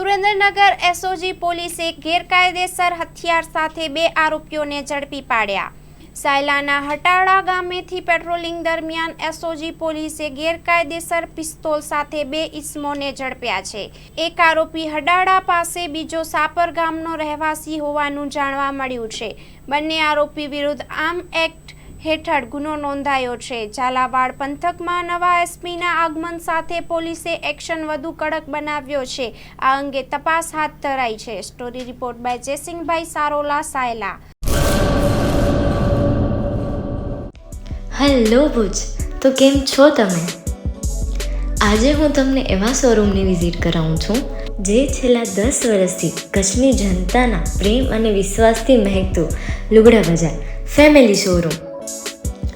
Surendranagar SOG પોલીસે ગેરકાયદેસર હથિયાર સાથે બે આરોપીઓને ઝડપી પાડ્યા. સાયલાના હટાળા ગામેથી પેટ્રોલિંગ દરમિયાન એસઓજી પોલીસે ગેરકાયદેસર પિસ્તોલ સાથે બે ઇસમોને ઝડપ્યા છે. એક આરોપી હડાળા પાસે બીજો સાપર ગામનો રહેવાસી હોવાનું જાણવા મળ્યું છે. બંને આરોપી વિરુદ્ધ આર્મ એક્ટ હેઠળ ગુનો નોંધાયો છે. ઝાલાવાડ પંથકમાં નવા એસપીના આગમન સાથે પોલીસે એક્શન વધુ કડક બનાવ્યો છે. આ અંગે તપાસ હાથ ધરાઈ છે. Story report by Jaysinhbhai Sarola, Sayla. Hello Bhuj, તો કેમ છો તમે? આજે હું તમને એવા શોરૂમની વિઝિટ કરાવું છું, જે છેલ્લા દસ વર્ષથી કચ્છની જનતાના પ્રેમ અને વિશ્વાસથી મહેકતું લુગડા બજાર, ફેમિલી શોરૂમ.